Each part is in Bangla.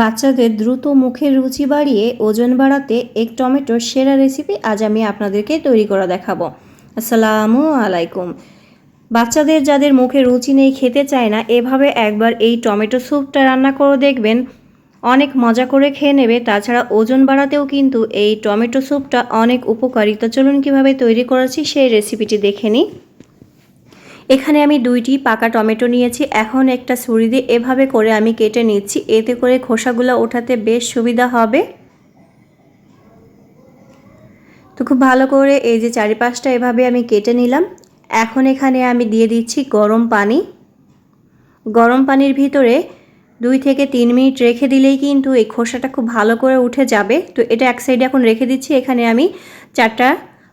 বাচ্চাদের দ্রুত মুখের রুচি বাড়িয়ে ওজন বাড়াতে এক টমেটোর সেরা রেসিপি আজ আমি আপনাদেরকে তৈরি করা দেখাবো। আসসালামু আলাইকুম। বাচ্চাদের যাদের মুখে রুচি নেই, খেতে চায় না, এভাবে একবার এই টমেটো স্যুপটা রান্না করে দেখবেন। অনেক মজা করে খেয়ে নেবে, তাছাড়া ওজন বাড়াতেও কিন্তু এই টমেটো স্যুপটা অনেক উপকারী তো চলুন কীভাবে তৈরি করেছি সেই রেসিপিটি দেখে নিই। এখানে আমি দুইটি পাকা টমেটো নিয়েছি, এখন একটা ছুরি দিয়ে এভাবে করে আমি কেটে নিচ্ছি, এতে করে খোসাগুলো ওঠাতে বেশ সুবিধা হবে। তো খুব ভালো করে এই যে চারিপাশটা এভাবে আমি কেটে নিলাম। এখন এখানে আমি দিয়ে দিচ্ছি গরম পানি। গরম পানির ভিতরে দুই থেকে তিন মিনিট রেখে দিলেই কিন্তু এই খোসাটা খুব ভালো করে উঠে যাবে। তো এটা এক সাইডে এখন রেখে দিচ্ছি, এখানে আমি চারটা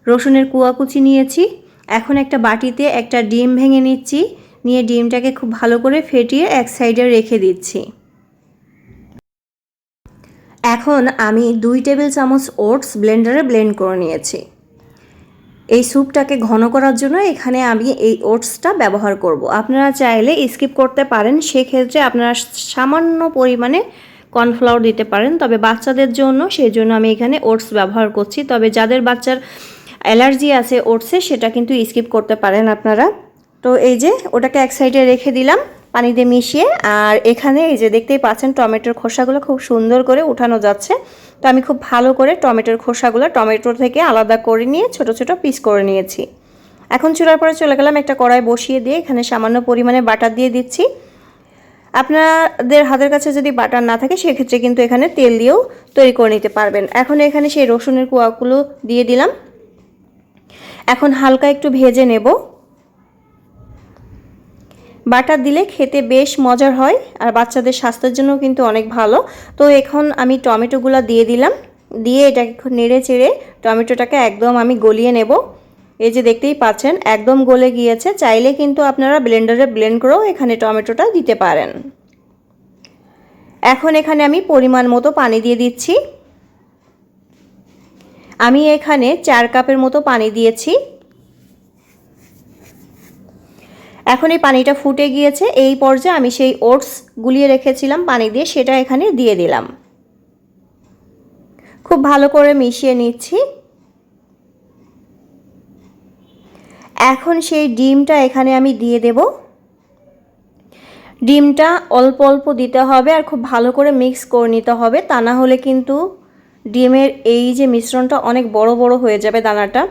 রসুনের কুয়াকুচি নিয়েছি। এখন একটা বাটিতে একটা ডিম ভেঙে নিচ্ছি, নিয়ে ডিমটাকে খুব ভালো করে ফেটিয়ে এক সাইডে রেখে দিচ্ছি। এখন আমি দুই টেবিল চামচ ওটস ব্লেন্ডারে ব্লেন্ড করে নিয়েছি। এই স্যুপটাকে ঘন করার জন্য এখানে আমি এই ওটসটা ব্যবহার করব। আপনারা চাইলে স্কিপ করতে পারেন, সেক্ষেত্রে আপনারা সামান্য পরিমাণে কর্নফ্লাওয়ার দিতে পারেন, তবে বাচ্চাদের জন্য সেই জন্য আমি এখানে ওটস ব্যবহার করছি। তবে যাদের বাচ্চার অ্যালার্জি আছে ওটসে সেটা কিন্তু স্কিপ করতে পারেন আপনারা। তো এই যে, ওটাকে এক সাইডে রেখে দিলাম, পানি দিয়ে মিশিয়ে। আর এখানে এই যে, দেখতেই পাচ্ছেন, টমেটোর খোসাগুলো খুব সুন্দর করে উঠানো যাচ্ছে। তো আমি খুব ভালো করে টমেটোর খোসাগুলো টমেটো থেকে আলাদা করে নিয়ে ছোট ছোট পিস করে নিয়েছি। এখন চুলার পরে চলে গেলাম একটা কড়াই বসিয়ে দিয়ে, এখানে সামান্য পরিমাণে বাটার দিয়ে দিচ্ছি। আপনাদের হাতের কাছে যদি বাটার না থাকে, সেক্ষেত্রে কিন্তু এখানে তেল দিয়েও তৈরি করে নিতে পারবেন। এখন এখানে সেই রসুনের কুয়াগুলো দিয়ে দিলাম। এখন হালকা একটু ভেজে নেব। বাটার দিলে খেতে বেশ মজার হয় আর বাচ্চাদের স্বাস্থ্যের জন্য কিন্তু অনেক ভালো। তো এখন আমি টমেটোগুলো দিয়ে দিলাম। দিয়ে এটাকে নেড়ে চেড়ে টমেটোটাকে একদম আমি গলিয়ে নেব। এই যে দেখতেই পাচ্ছেন, একদম গলে গিয়েছে। চাইলে কিন্তু আপনারা ব্লেন্ডারে ব্লেন্ড করেও এখানে টমেটোটা দিতে পারেন। এখন এখানে আমি পরিমাণ মতো পানি দিয়ে দিচ্ছি। আমি এখানে চার কাপের মতো পানি দিয়েছি। এখন এই পানিটা ফুটে গিয়েছে, এই পর্যায়ে আমি সেই ওটস গুলিয়ে রেখেছিলাম পানি দিয়ে, সেটা এখানে দিয়ে দিলাম। খুব ভালো করে মিশিয়ে নিচ্ছি। এখন সেই ডিমটা এখানে আমি দিয়ে দেব। ডিমটা অল্প অল্প দিতে হবে আর খুব ভালো করে মিক্স করে নিতে হবে, তা না হলে কিন্তু ডিমের এই যে মিশ্রণটা অনেক বড় বড় হয়ে যাবে দানাটা,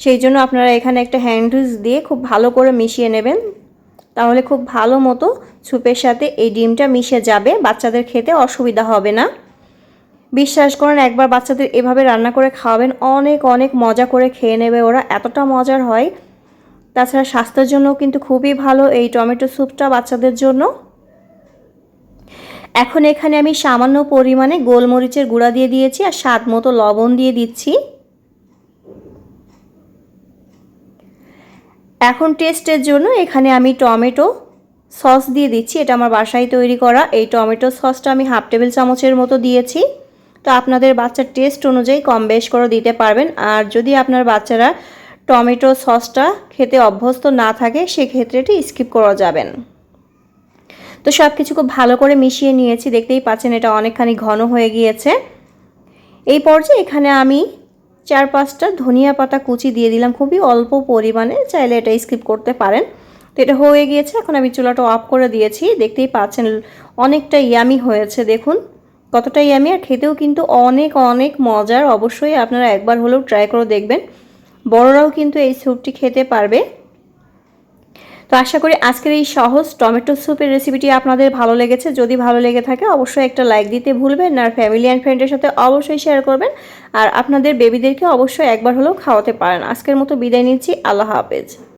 সেই জন্য আপনারা এখানে একটা হ্যান্ড দিয়ে খুব ভালো করে মিশিয়ে নেবেন। তাহলে খুব ভালো মতো স্যুপের সাথে এই ডিমটা মিশে যাবে, বাচ্চাদের খেতে অসুবিধা হবে না। বিশ্বাস করেন, একবার বাচ্চাদের এভাবে রান্না করে খাওয়াবেন, অনেক অনেক মজা করে খেয়ে নেবে ওরা, এতটা মজার হয়। তাছাড়া স্বাস্থ্যের জন্য কিন্তু খুবই ভালো এই টমেটো স্যুপটা বাচ্চাদের জন্য। এখন এখানে আমি সামান্য পরিমাণে গোলমরিচের গুঁড়া দিয়ে দিয়েছি আর স্বাদ মতো লবণ দিয়ে দিচ্ছি। এখন টেস্টের জন্য এখানে আমি টমেটো সস দিয়ে দিচ্ছি। এটা আমার বাসায় তৈরি করা। এই টমেটো সসটা আমি হাফ টেবিল চামচের মতো দিয়েছি। তো আপনাদের বাচ্চার টেস্ট অনুযায়ী কম বেশ করে দিতে পারবেন। আর যদি আপনার বাচ্চারা টমেটো সসটা খেতে অভ্যস্ত না থাকে, সেক্ষেত্রে এটি স্কিপ করা যাবেন তো সব কিছু খুব ভালো করে মিশিয়ে নিয়েছি, দেখতেই পাচ্ছেন এটা অনেকখানি ঘন হয়ে গিয়েছে। এই পর্যায়ে এখানে আমি চার পাঁচটা ধনিয়া পাতা কুচি দিয়ে দিলাম, খুবই অল্প পরিমাণে, চাইলে এটা স্কিপ করতে পারেন। তো এটা হয়ে গিয়েছে, এখন আমি চুলাটা অফ করে দিয়েছি, দেখতেই পাচ্ছেন অনেকটা ইয়ামি হয়েছে, দেখুন। কতটা ইয়ামি আর খেতেও কিন্তু অনেক অনেক মজার, অবশ্যই আপনারা একবার হলেও ট্রাই করে দেখবেন। বড়রাও কিন্তু এই স্যুপটি খেতে পারবে। তো আশা করি আজকের এই সহজ টমেটো স্যুপের রেসিপিটি আপনাদের ভালো লেগেছে। যদি ভালো লেগে থাকে, অবশ্যই একটা লাইক দিতে ভুলবেন আর ফ্যামিলি অ্যান্ড ফ্রেন্ডের সাথে অবশ্যই শেয়ার করবেন। আর আপনাদের বেবিদেরকে অবশ্যই একবার হলেও খাওয়াতে পারেন। আজকের মতো বিদায় নিচ্ছি। আল্লাহ হাফেজ।